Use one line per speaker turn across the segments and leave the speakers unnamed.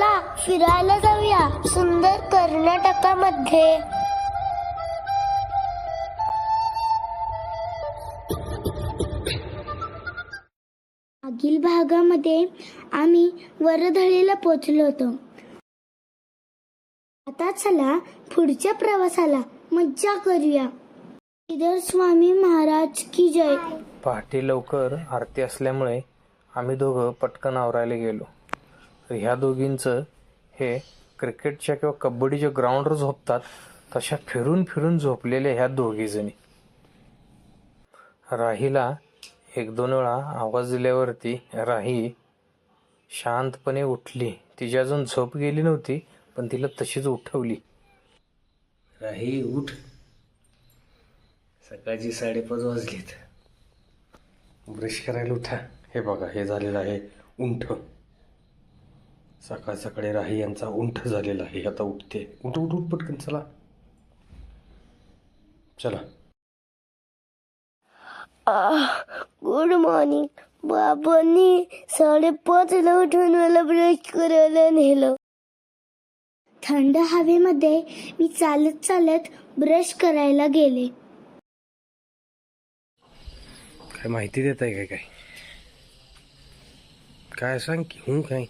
चला फिरायला जाऊया सुंदर कर्नाटकामध्ये. मागील भागामध्ये आम्ही वरधळीला पोचलो होतो. आता चला पुढच्या प्रवासाला मज्जा करूया. श्रीधर स्वामी महाराज की जय.
पहाटे लवकर आरती असल्यामुळे आम्ही दोघं पटकन आवरायला गेलो. तर ह्या दोघींचं हे क्रिकेटच्या किंवा कबड्डीच्या ग्राउंडवर झोपतात तशा फिरून फिरून झोपलेल्या ह्या दोघीजणी राहीला एक दोन वेळा आवाज दिल्यावरती राही शांतपणे उठली. तिची अजून झोप गेली नव्हती पण तिला तशीच उठवली. राही उठ. सकाळची साडेपाच वाजलीत. ब्रश करायला उठा. हे बघा हे झालेलं आहे उंठ. सकाळ सकाळी राही यांचा उंठ झालेला आहे. आता उठते. उठ उठ उठ पटकन चला. चला.
गुड मॉर्निंग बाबांनी साडेपाचला उठून मला ब्रश करायला नेलं. थंड हवेमध्ये मी चालत चालत ब्रश करायला गेले.
काय माहिती देत आहे काय काय? काय सांग की हूं काय?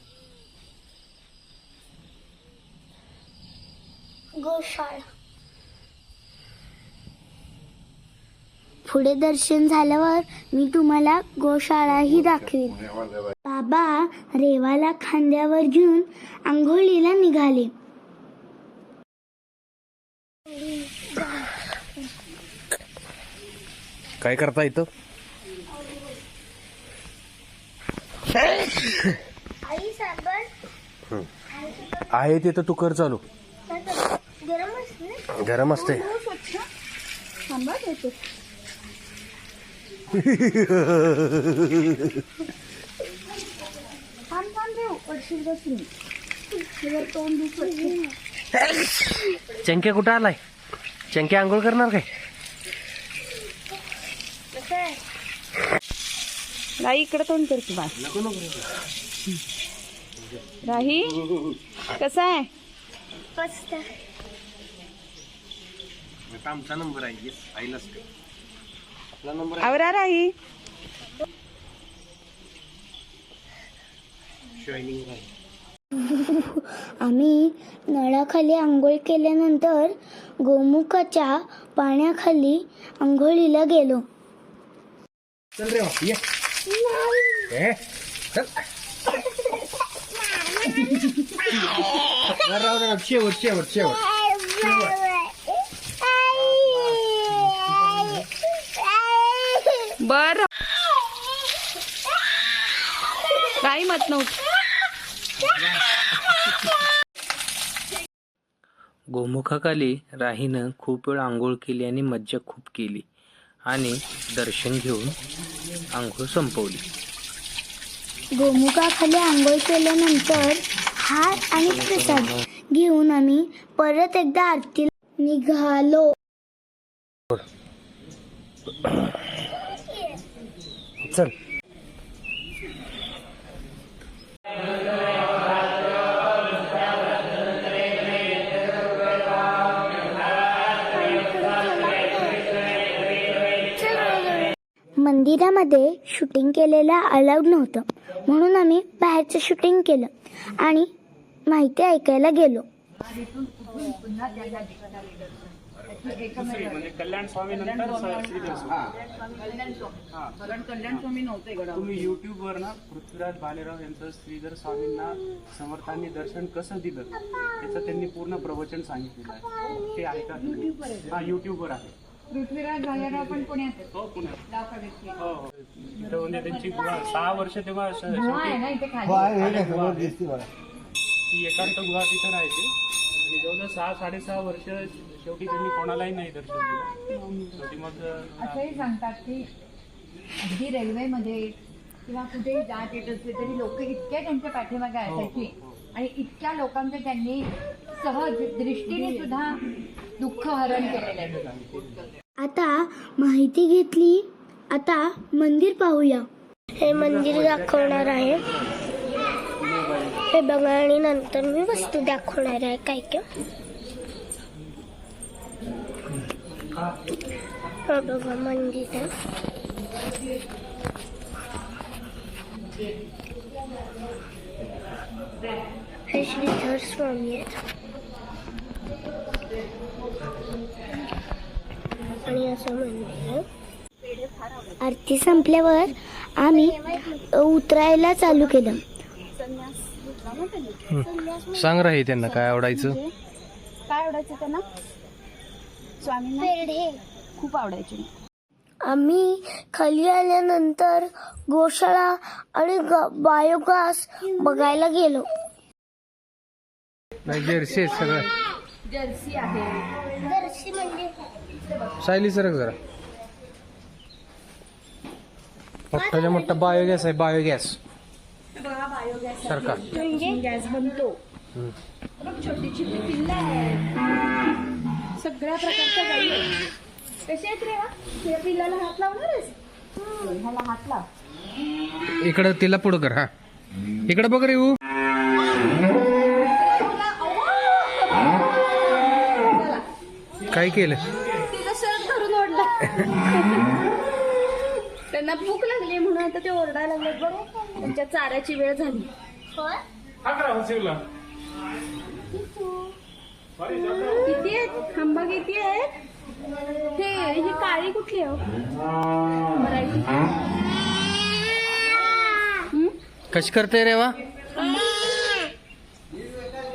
गोशाळा. पुढे दर्शन झाल्यावर मी तुम्हाला गोशाळाही दाखवेन. बाबा रेवाला खांद्यावर घेऊन आंघोळीला निघाले.
काय करता इथं? आहे तिथं तू कर चालू.
गरम असते तोंड दुखत
चंक्या कुठं आलाय? चंक्या आंघोळ करणार काय?
राही इकडे तोंड कर की बा राही कसा आहे?
मस्त
आमचा नंबर आहे आईलाच आपला नंबर
आवरा राही
शायनिंग आहे
आम्ही नळाखाली आंघोळ केल्यानंतर गोमुखाच्या पाण्याखाली आंघोळीला गेलो.
चल रे बाप, ये. ए, चल. राहू दे, राहू दे. शेवट शेवट शेवट.
बर. राही मत नव्हतं.
गोमुखाखाली राहीनं खूप वेळ आंघोळ केली आणि मज्जा खूप केली आणि दर्शन घेऊन आंघोळ संपवली.
गोमुखाखाली आंघोळ केल्यानंतर हार आणि प्रसाद घेऊन आम्ही परत एकदा आरतीला निघालो.
चल.
मंदिरामध्ये शूटिंग केलेलं अलाउड नव्हतं. म्हणून आम्ही बाहेरचं शूटिंग केलं आणि माहिती ऐकायला गेलो.
तुम्ही युट्यूब वर ना पृथ्वीराज बालेराव यांचं श्रीधर स्वामींना समर्थांनी दर्शन कसं दिलं? त्याचं त्यांनी पूर्ण प्रवचन सांगितलेलं आहे. ते ऐका तुम्ही. हा युट्यूब वर आहे.
पृथ्वीराज भालेराव पण पुण्यात आहेत.
हो पुण्यात. हो हो. तिथं म्हणजे त्यांची गुहा सहा वर्ष तेव्हा श-
गुहा आहे
शेवटी
ना इथे खाली
ती एकांत गुहा तिथं राहायची. आणि जवळजवळ सहा साडेसहा वर्ष शेवटी त्यांनी कोणालाही नाही दर्शन दिलं. शेवटी मग
असंही सांगतात की अगदी रेल्वेमध्ये किंवा कुठेही जात येत असले तरी लोक इतक्या त्यांच्या पाठीमागे असायची आणि इतक्या लोकांचं त्यांनी सहज दृष्टीने सुद्धा दुःख हरण केलेलं आहे.
आता माहिती घेतली. आता मंदिर पाहूया. हे मंदिर दाखवणार आहे. हे बघा आणि नंतर मी वस्तू दाखवणार आहे काय काय बघा मंदिर आहे श्रीधर स्वामी आहेत आणि असं मंदिर आरती संपल्यावर आम्ही उतरायला चालू केलं
सांग राही त्यांना काय आवडायचं?
काय आवडायचं त्यांना? स्वामींना?
पेढे.
खूप आवडायचे.
आम्ही खाली आल्यानंतर गोशाळा आणि ग- बायोगॅस बघायला गेलो.
नाही जर्सी आहेत सगळं.
जर्सी आहे.
म्हणजे
सायली सरक जरा. मोठाच्या मोठा बायोगॅस आहे बायोगॅस. सारखा
म्हणजे?
गॅस बनतो. बघ छोटी छोटी पिल्ला आहे सगळ्या प्रकारच्या गाई आहेत. रे हा? या पिल्लाला हात लावणारच? ह्याला हात लाव.
इकडं तिला पुढं कर हा. इकडं बघ रे ऊ. काय केलं
तिचा शर्ट धरून ओढला. त्यांना भूक लागली म्हणून आता ते ओरडायला लागले बरं त्यांच्या चाऱ्याची वेळ झाली. किती आहेत? खांबा किती आहेत? हे ही काळी कुठली आहे हो? हं?
कशी करते रे वा?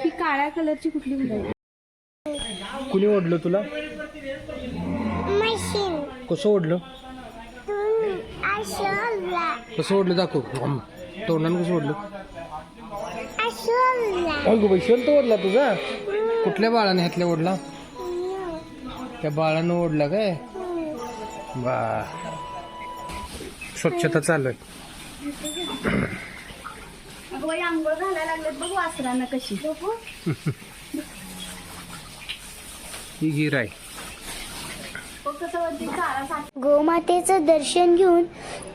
ही काळ्या कलरची कुठली
कुणी ओढलं तुला?
मशीन.
कसं ओढलं? कसं ओढलं दाखव. तोंडानं कसं ओढलं? अगो बाई शेल तो ओढला तुझा? कुठल्या बाळाने हातल्या ओढला? त्या बाळानं ओढला काय? बा. स्वच्छता चालू आहे.
आंघोळ घालायला लागलेत बघू कशी.
ही गिर
गोमातेचं दर्शन घेऊन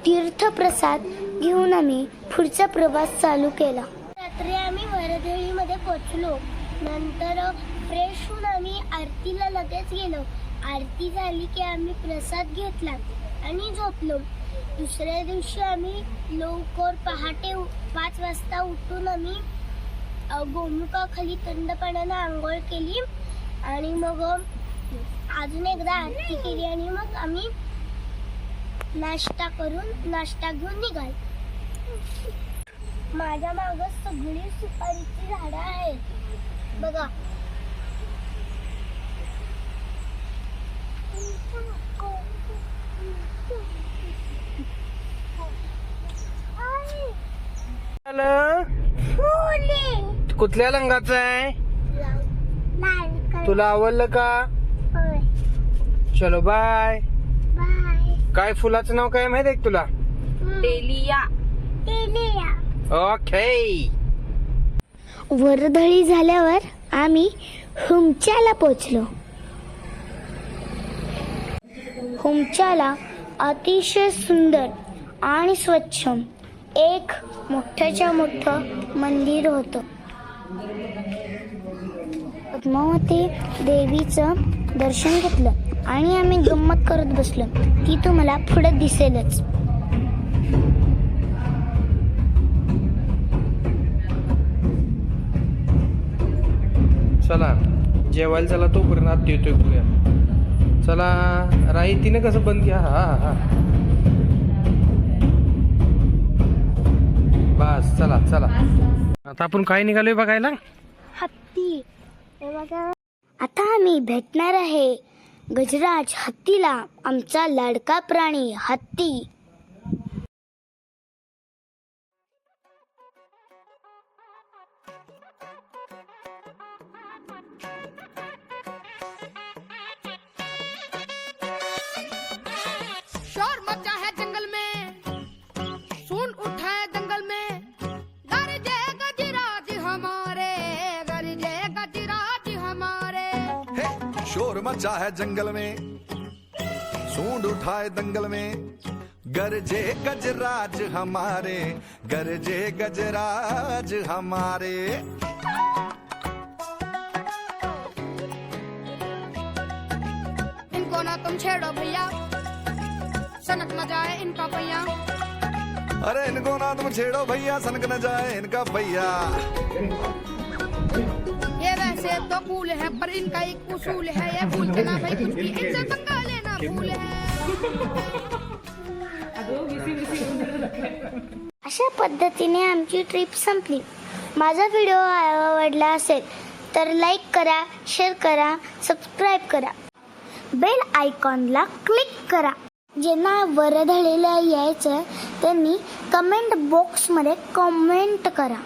तीर्थप्रसाद घेऊन आम्ही पुढचा प्रवास चालू केला. रात्री आम्ही वरदळीमध्ये पोचलो नंतर फ्रेश होऊन आम्ही आरतीला लगेच गेलो. आरती झाली की आम्ही प्रसाद घेतला आणि झोपलो. दुसऱ्या दिवशी आम्ही लवकर पहाटे पाच वाजता उठून आम्ही अ, गोमुखाखाली थंड पाण्यानं आंघोळ केली आणि मग अजून एकदा आरती केली आणि मग आम्ही नाश्ता करून नाश्ता घेऊन निघाल. माझ्या माग सगळी सुपारीची झाडं आहेत. बघा.
कुठल्या रंगाचं आहे? तुला आवडलं का? चलो बाय काय फुलाचं नाव काय माहीत आहे तुला?
डेलिया
ओके
वरधळी झाल्यावर आम्ही हुमच्याला पोचलो. हुमच्याला अतिशय सुंदर आणि स्वच्छ एक मोठ्याच्या मोठं मंदिर होतं. पद्मावती देवीचं दर्शन घेतलं आणि आम्ही गंमत करत बसलो. ती तुम्हाला पुढे दिसेलच.
चला. जेवायला चला तोपर्यंत आत येतोय बघूया चला राही तिने कसं बंद घ्या हा हा बस चला चला. आता आपण काय निघालोय बघायला?
हत्ती. आता आम्ही भेटणार आहे गजराज हत्तीला. आमचा लाडका प्राणी हत्ती.
मचा है जंगल में।
सूंड उठाए दंगल में। गरजे गजराज हमारे गरजे गजराज हमारे।
इनको ना तुम छेड़ो भैया। सनक न जाए इनका भैया।
अरे इनको ना तुम छेड़ो भैया सनक न जाए इनका भैया।
ये तो कूल है पर इनका एक उसूल है। ये भूलते ना भाई कुछ भी। इनसे पंगा लेना भूल है।
अशा पद्धतीने आमची ट्रिप संपली. माझा व्हिडिओ आवडला असेल तर लाईक करा शेअर करा सबस्क्राईब करा. बेल आयकॉनला क्लिक करा. ज्यांना वरधळेला यायचं त्यांनी कमेंट बॉक्समध्ये कमेंट करा.